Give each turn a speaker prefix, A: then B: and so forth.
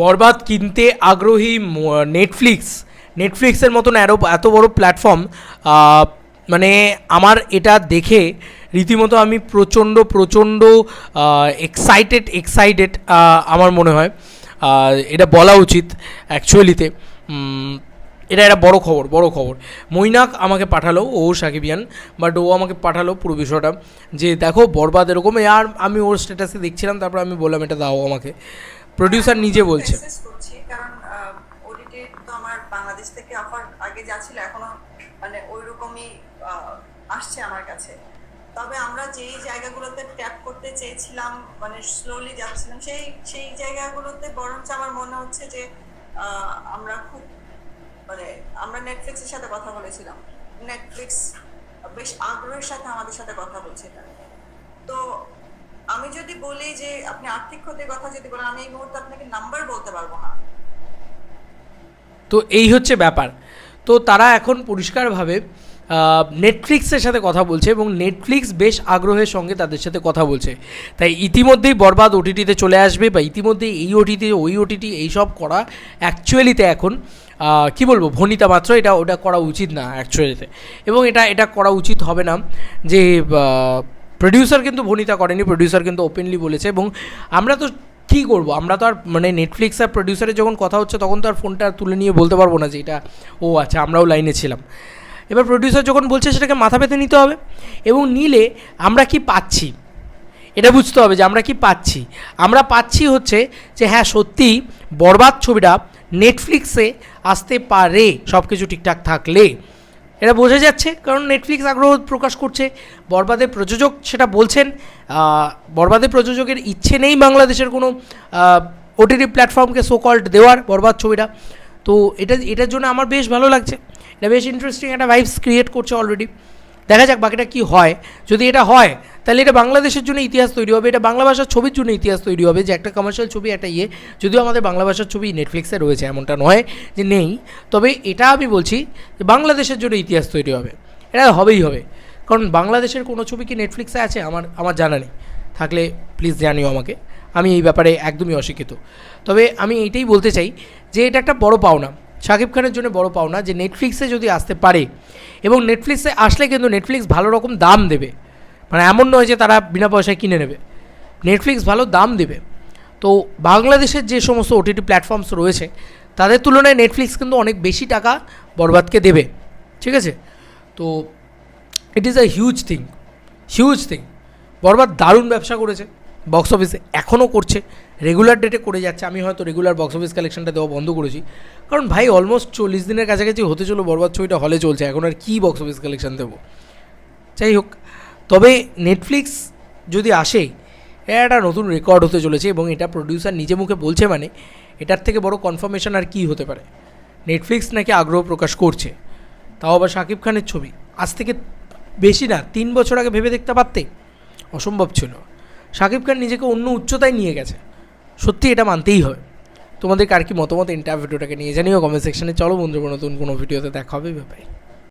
A: বরবাদ কিনতে আগ্রহী নেটফ্লিক্স নেটফ্লিক্সের মতন আরও এত বড় প্ল্যাটফর্ম মানে আমার এটা দেখে রীতিমতো আমি প্রচণ্ড প্রচণ্ড এক্সাইটেড এক্সাইটেড আমার মনে হয়। এটা বলা উচিত অ্যাকচুয়ালিতে এটা একটা বড় খবর বড় খবর। মৈনাক আমাকে পাঠালো, ও সাকিবিয়ান বাট ও আমাকে পাঠালো পুরো বিষয়টা যে দেখো, বরবাদ এরকম আর আমি ওর স্ট্যাটাসে দেখছিলাম, তারপর আমি বললাম, এটা দাও আমাকে। প্রডিউসার নিজে বলছে।
B: কারণ ওডিটি তো আমার বাংলাদেশ থেকে অফার আগে যা ছিল এখনও মানে ওই আসছে আমার কাছে। তবে আমরা যেই জায়গাগুলোতে ট্যাপ করতে চেয়েছিলাম মানে স্লোলি যাচ্ছিলাম সেই সেই জায়গাগুলোতে বরঞ্চ আমার মনে হচ্ছে যে আমরা খুব মানে আমরা নেটফ্লিক্সের সাথে কথা বলেছিলাম। নেটফ্লিক্স বেশ আগ্রহের সাথে আমাদের সাথে কথা বলছে তো আমি যদি বলি যে আপনি আর্থিক ক্ষতির কথা যদি বলেন, আমি এই মুহূর্তে আপনাকে নাম্বার বলতে পারব না।
A: তো এই হচ্ছে ব্যাপার। তো তারা এখন পরিষ্কারভাবে নেটফ্লিক্সের সাথে কথা বলছে এবং নেটফ্লিক্স বেশ আগ্রহের সঙ্গে তাদের সাথে কথা বলছে। তাই ইতিমধ্যেই বরবাদ ওটিটিতে চলে আসবে বা ইতিমধ্যেই এই ওটিটি ওই ওটিটি এইসব করা অ্যাকচুয়ালিতে এখন কি বলব, ভনিতা মাত্র, এটা, ওটা করা উচিত না অ্যাকচুয়ালিতে এবং এটা এটা করা উচিত হবে না যে প্রডিউসার কিন্তু ভনিতা করেনি প্রডিউসার কিন্তু ওপেনলি বলেছে এবং আমরা তো কী করব? আমরা তো আর মানে নেটফ্লিক্স আর প্রডিউসারের যখন কথা হচ্ছে তখন তো আর ফোনটা আর তুলে নিয়ে বলতে পারব না যে এটা, ও আচ্ছা আমরাও লাইনে ছিলাম। এবার প্রডিউসার যখন বলছে সেটাকে মাথা পেতে নিতে হবে এবং নিলে আমরা কি পাচ্ছি? এটা বুঝতে হবে যে আমরা কি পাচ্ছি। আমরা পাচ্ছি হচ্ছে যে হ্যাঁ সত্যি বরবাদ ছবিটা নেটফ্লিক্সে আসতে পারে সব কিছু ঠিকঠাক থাকলে। এটা বোঝা যাচ্ছে, কারণ নেটফ্লিক্স আগ্রহ প্রকাশ করছে। বরবাদের প্রযোজক সেটা বলছেন বরবাদের প্রযোজকের ইচ্ছে নেই বাংলাদেশের কোনো ওটিটি প্ল্যাটফর্মকে সো কল্ড দেওয়ার বরবাদ ছবিটা। তো এটা, এটার জন্য আমার বেশ ভালো লাগছে। এটা বেশ ইন্টারেস্টিং একটা ভাইবস ক্রিয়েট করছে অলরেডি দেখা যাক বাকিটা কি হয়। যদি এটা হয় তাহলে এটা বাংলাদেশের জন্য ইতিহাস তৈরি হবে, এটা বাংলা ভাষার ছবির জন্য ইতিহাস তৈরি হবে, যে একটা কমার্শিয়াল ছবি, একটা ইয়ে যদিও আমাদের বাংলা ভাষার ছবি নেটফ্লিক্সে রয়েছে, এমনটা নয় যে নেই, তবে এটা আমি বলছি যে বাংলাদেশের জন্য ইতিহাস তৈরি হবে, এটা হবেই হবে, কারণ বাংলাদেশের কোনো ছবি কি নেটফ্লিক্সে আছে? আমার আমার জানা নেই, থাকলে প্লিজ জানিও আমাকে, আমি এই ব্যাপারে একদমই অশিক্ষিত, তবে আমি এইটাই বলতে চাই যে এটা একটা বড় পাওনা, শাকিব খানের জন্য বড় পাওনা যে নেটফ্লিক্সে যদি আসতে পারে, এবং নেটফ্লিক্সে আসলে কিন্তু নেটফ্লিক্স ভালো রকম দাম দেবে মানে এমন নয় যে তারা বিনা পয়সায় কিনে নেবে। নেটফ্লিক্স ভালো দাম দেবে। তো বাংলাদেশের যে সমস্ত ওটিটি প্ল্যাটফর্মস রয়েছে, তাদের তুলনায় নেটফ্লিক্স কিন্তু অনেক বেশি টাকা বরবাদকে দেবে। ঠিক আছে? তো it is a huge thing huge thing বরবাদ দারুণ ব্যবসা করেছে বক্স অফিসে এখনও করছে রেগুলার ডেটে করে যাচ্ছে। আমি হয়তো রেগুলার বক্স অফিস কালেকশনটা দেওয়া বন্ধ করেছি। কারণ ভাই অলমোস্ট চল্লিশ দিনের কাছাকাছি হতে চলো বরবাদ ছবিটা হলে চলছে। এখন আর কী বক্স অফিস কালেকশন দেবো? যাই হোক তবে নেটফ্লিক্স যদি আসে এটা একটা নতুন রেকর্ড হতে চলেছে এবং এটা প্রডিউসার নিজে মুখে বলছে মানে এটার থেকে বড় কনফার্মেশন আর কী হতে পারে? নেটফ্লিক্স নাকি আগ্রহ প্রকাশ করছে? তাও আবার শাকিব খানের ছবি। আজ থেকে বেশি না, তিন বছর আগে ভেবে দেখতে পারতে? অসম্ভব ছিল। শাকিব খান নিজেকে অন্য উচ্চতায় নিয়ে গেছে। সত্যি এটা মানতেই হয়। তোমাদের কার কি মতামত? ইন্টার ভিডিওটাকে নিয়ে জানিও কমেন্ট সেকশানে। চলো বন্ধুরা নতুন কোনো ভিডিওতে দেখা হবে ব্যাপারে